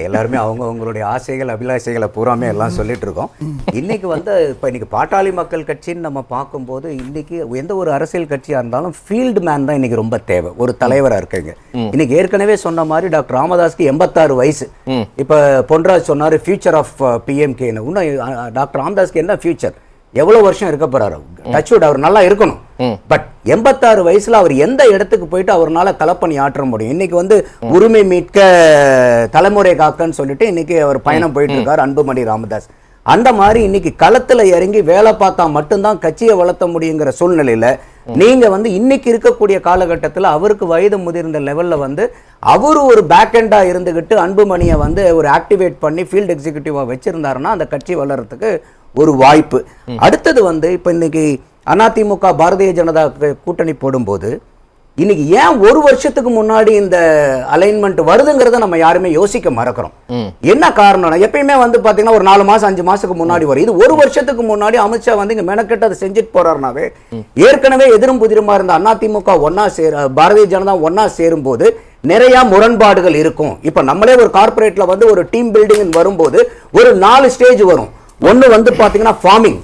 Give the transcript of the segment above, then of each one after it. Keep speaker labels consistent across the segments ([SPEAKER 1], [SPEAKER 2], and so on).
[SPEAKER 1] எல்லாருமே அவங்க அவங்களுடைய ஆசைகள் அபிலாஷைகளை பூராமே எல்லாம் சொல்லிட்டு இருக்கோம் இன்னைக்கு வந்து இப்போ இன்னைக்கு பாட்டாளி மக்கள் கட்சின்னு நம்ம பார்க்கும்போது இன்னைக்கு எந்த ஒரு அரசியல் கட்சியா இருந்தாலும் ஃபீல்டு மேன் தான் இன்னைக்கு ரொம்ப தேவை. ஒரு தலைவரா இருக்குங்க இன்னைக்கு ஏற்கனவே சொன்ன மாதிரி டாக்டர் ராமதாஸ்க்கு எண்பத்தாறு வயசு. இப்ப பொன்ராஜ் சொன்னாரு ஃபியூச்சர் ஆஃப் பிஎம்கேன்னு இன்னும் அஹ், டாக்டர் ராமதாஸ்க்கு என்ன ஃபியூச்சர் எவ்வளவு வருஷம் இருக்க போறாரு? டச்வுட் அவர் நல்லா இருக்கணும். பட் எண்பத்தாறு வயசுல அவர் எந்த இடத்துக்கு போயிட்டு அவர்னால களப்பணி ஆற்ற முடியும்? இன்னைக்கு வந்து உரிமை மீட்க தலைமுறை காக்கன்னு சொல்லிட்டு இன்னைக்கு அவர் பயணம் போயிட்டு இருக்காரு அன்புமணி ராமதாஸ். அந்த மாதிரி இன்னைக்கு களத்துல இறங்கி வேலை பார்த்தா மட்டும்தான் கட்சியை வளர்த்த முடியுங்கிற சூழ்நிலையில நீங்க வந்து இன்னைக்கு இருக்கக்கூடிய காலகட்டத்துல அவருக்கு வயது முதிர்ந்த லெவல்ல வந்து அவரு ஒரு பேக் எண்டா இருந்துகிட்டு அன்புமணியை வந்து ஒரு ஆக்டிவேட் பண்ணி ஃபீல்டு எக்ஸிகியூட்டிவா வச்சிருந்தாருன்னா அந்த கட்சி வளர்றதுக்கு ஒரு வாய்ப்பு. அடுத்தது வந்து இப்ப இன்னைக்கு அதிமுக பாரதிய ஜனதா கூட்டணி போடும்போது இன்னைக்கு ஏன் ஒரு வருஷத்துக்கு முன்னாடி இந்த அலைன்மெண்ட் வருதுங்கிறத நம்ம யாருமே யோசிக்க மறக்கிறோம். என்ன காரணம்னா எப்பயுமே வந்து பாத்தீங்கன்னா ஒரு நாலு மாசம் அஞ்சு மாசத்துக்கு முன்னாடி வரும். இது ஒரு வருஷத்துக்கு முன்னாடி அமித்ஷா வந்து இங்க மெனக்கெட்டு அதை செஞ்சுட்டு போறாருனாவே ஏற்கனவே எதிரும் புதிருமா இருந்த அதிமுக ஒன்னா சேர பாரதிய ஜனதா ஒன்னா சேரும் போது நிறைய முரண்பாடுகள் இருக்கும். இப்ப நம்மளே ஒரு கார்ப்பரேட்ல வந்து ஒரு டீம் பில்டிங் வரும்போது ஒரு நாலு ஸ்டேஜ் வரும். ஒன்னு வந்து பாத்தீங்கன்னா ஃபார்மிங்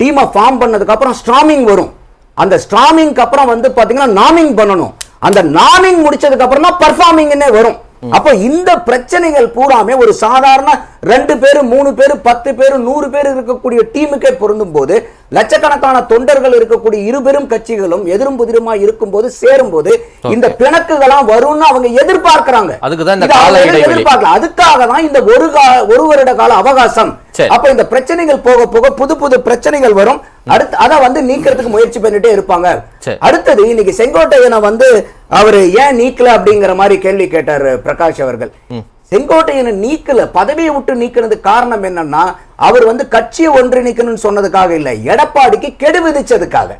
[SPEAKER 1] டீமை ஃபார்ம் பண்ணதுக்கு அப்புறம் ஸ்ட்ராமிங் வரும். அந்த ஸ்ட்ராமிங்க்கு அப்புறம் வந்து பாத்தீங்கன்னா நாமிங் பண்ணணும். அந்த நாமிங் முடிச்சதுக்கு அப்புறம் தான் பர்ஃபார்மிங்னே வரும். அப்போ இந்த பிரச்சனைகள் பூராமே ஒரு சாதாரண ரெண்டு பேரு மூணு பேரு பத்து பேரு நூறு பேர் இருக்கக்கூடிய டீமுக்கே பொருந்தும் போது லட்சக்கணக்கான தொண்டர்கள் இருக்கக்கூடிய இருபெரும் கட்சிகளும் எதிரும் புதிருமா இருக்கும்போது சேரும்போது இந்த பிணக்குகளாம் வரும்னு அவங்க எதிர்பார்க்கறாங்க.
[SPEAKER 2] அதுக்கு தான் இந்த
[SPEAKER 1] இதை
[SPEAKER 2] கால
[SPEAKER 1] அவங்க
[SPEAKER 2] இடைவெளி.
[SPEAKER 1] எதிர்பார்க்கல. அதுக்காக தான் இந்த ஒரு ஒரு வருட கால அவகாசம். அப்ப இந்த பிரச்சனைகள் போக போக புது புது பிரச்சனைகள் வரும். அடுத்து அத வந்து நீக்கிறதுக்கு முயற்சி பண்ணிட்டே இருப்பாங்க. அடுத்தது இன்னைக்கு செங்கோட்டையனை வந்து அவரு ஏன் நீக்கல அப்படிங்கிற மாதிரி கேள்வி கேட்டார் பிரகாஷ் அவர்கள். செங்கோட்டையனை நீக்கல பதவியை விட்டு நீக்கினதுக்கு காரணம் என்னன்னா அவர் வந்து கட்சியை ஒன்றிணைக்கணும்னு சொன்னதுக்காக இல்ல எடப்பாடிக்கு கெடு விதிச்சதுக்காக.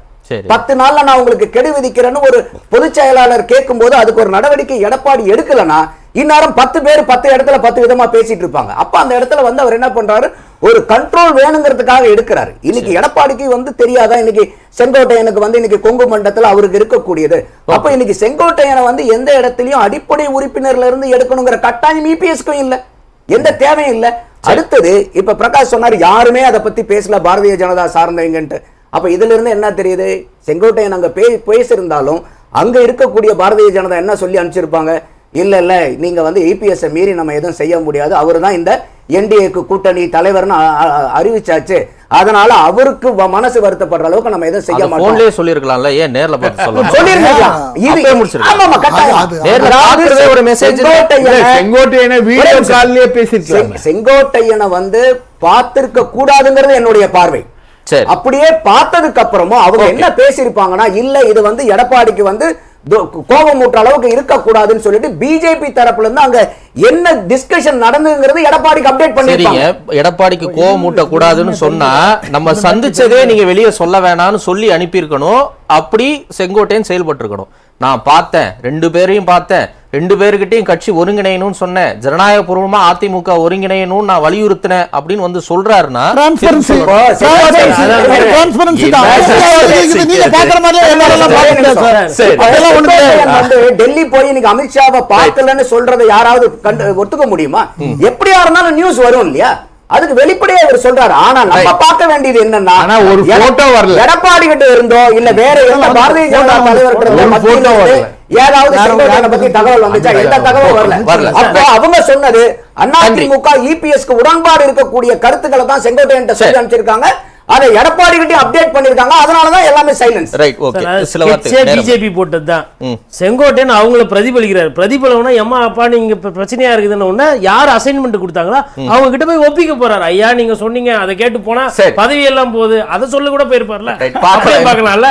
[SPEAKER 1] பத்து நாள்ல நான் உங்களுக்கு கெடு விதிக்கிறேன்னு ஒரு பொதுச் செயலாளர் கேட்கும்போது அதுக்கு ஒரு நடவடிக்கை எடப்பாடி எடுக்கலனா இந்நேரம் பத்து பேர் பத்து இடத்துல பத்து விதமா பேசிட்டு இருப்பாங்க. அப்ப அந்த இடத்துல வந்து அவர் என்ன பண்றாரு? ஒரு கண்ட்ரோல் வேணுங்கிறதுக்காக எடுக்கிறாரு. இன்னைக்கு எடப்பாடிக்கு வந்து தெரியாதா? இன்னைக்கு செங்கோட்டையனுக்கு வந்து இன்னைக்கு கொங்கு மண்டலத்துல அவருக்கு இருக்கக்கூடியது. அப்ப இன்னைக்கு செங்கோட்டையனை வந்து எந்த இடத்துலயும் அடிப்படை உறுப்பினர்ல இருந்து எடுக்கணுங்கிற கட்டாயம் இபிஎஸ்க்கும் இல்ல. எந்த தேவையும் இல்ல. அடுத்தது இப்ப பிரகாஷ் சொன்னாரு யாருமே அதை பத்தி பேசல பாரதிய ஜனதா சார்ந்தவங்கன்ட்டு. அப்ப இதுல இருந்து என்ன தெரியுது? செங்கோட்டையன் அங்க பேசியிருந்தாலும் அங்க இருக்கக்கூடிய பாரதிய ஜனதா என்ன சொல்லி அனுப்பிச்சிருப்பாங்க? இல்ல இல்ல. நீங்க வந்து ஏபிஎஸ் மீறி நம்ம எதுவும் செய்ய முடியாது. அவரு தான் இந்த என்டிஏக்கு கூட்டணி தலைவர்னு அறிவிச்சாச்சு. அதனால அவருக்கு மனசு வருத்தப்படுற அளவுக்கு நம்ம எதுவும் செய்ய மாட்டோம்.
[SPEAKER 2] சொல்லிருக்கலாம்ல ஏன் நேர்ல பார்த்து சொல்லணும்?
[SPEAKER 1] சொல்லிருக்கலாம் இது கட்டாயம்.
[SPEAKER 3] அது-
[SPEAKER 2] நேர்ல ஒரு message.
[SPEAKER 1] செங்கோட்டையனை-
[SPEAKER 4] வீடியோ. கால்லயே பேசிருக்கலாம்
[SPEAKER 1] செங்- செங்கோட்டையனை வந்து பார்த்திருக்க கூடாதுங்கிறது என்னுடைய பார்வை.
[SPEAKER 2] சரி.
[SPEAKER 1] அப்படியே பார்த்ததுக்கு அப்புறமும் அவங்க என்ன பேசியிருப்பாங்கன்னா இல்ல இது வந்து எடப்பாடிக்கு வந்து கோபம் ஊட்டுற அளவுக்கு இருக்க கூடாதுன்னு சொல்லிட்டு பிஜேபி தரப்புல இருந்து அங்க என்ன டிஸ்கஷன் நடந்ததுங்கிறது எடப்பாடிக்கு அப்டேட்
[SPEAKER 2] சரிங்க
[SPEAKER 1] பண்ணிருப்பாங்க
[SPEAKER 2] எடப்பாடிக்கு கோவம் மூட்ட கூடாதுன்னு சொன்னா நம்ம சந்திச்சதே நீங்க வெளியே சொல்ல வேணாம்னு சொல்லி அனுப்பியிருக்கணும். அப்படி செங்கோட்டையன் செயல்பட்டு இருக்கணும் நான் பார்த்தேன். ரெண்டு பேரையும் பார்த்தேன். ரெண்டு பேருக்கிட்டையும் கட்சி ஒருங்கிணையணும்னு சொன்னேன். ஜனநாயக பூர்வமா அதிமுக ஒருங்கிணையணும்னு நான் வலியுறுத்தினேன் அப்படின்னு வந்து சொல்றாருன்னா
[SPEAKER 1] டெல்லி போய் இன்னைக்கு அமித்ஷாவை பார்க்கலன்னு சொல்றதை யாராவது ஒத்துக்க முடியுமா? எப்படியா இருந்தாலும் நியூஸ் வரும் இல்லையா? அதுக்கு வெளிப்படையா அவர் சொல்றாரு. ஆனா நம்ம. பார்க்க வேண்டியது என்னன்னா
[SPEAKER 4] ஒரு photo வரல.
[SPEAKER 1] எடப்பாடி கிட்ட இருந்தோ இல்ல வேற எந்த பாரதிய ஜனதா தலைவர் ஏதாவது செங்கோட்டையனை பத்தி தகவல் வந்துச்சா? எந்த தகவல் வரல. அப்போ அவங்க சொன்னது அதிமுக இபிஎஸ்க்கு உடன்பாடு இருக்கக்கூடிய கருத்துக்களை தான் செங்கோட்டையன் சொல்லி
[SPEAKER 2] சரி.
[SPEAKER 1] அனுப்பிச்சிருக்காங்க. அதை எடப்பாடி கிட்ட அப்டேட் பண்ணிருக்காங்க. அதனாலதான் எல்லாமே சைலன்ஸ்
[SPEAKER 2] ரைட் ஓகே சில வார்த்தை.
[SPEAKER 5] பிஜேபி போட்டது தான். செங்கோட்டையன் அவங்கள பிரதிபலிக்கிறார். பிரதிபலம்னா எம்மா அப்பா நீங்க பிரச்சனையா இருக்குதுன்னு உடனே யார் அசைன்மெண்ட் கொடுத்தாங்களோ? அவங்க கிட்ட போய் ஒப்பிக்க போறாரு. ஐயா நீங்க சொன்னீங்க அதை கேட்டு போனா. பதவி எல்லாம் போகுது. அதை சொல்ல கூட போயிருப்பார்ல. பார்க்கலாம்ல.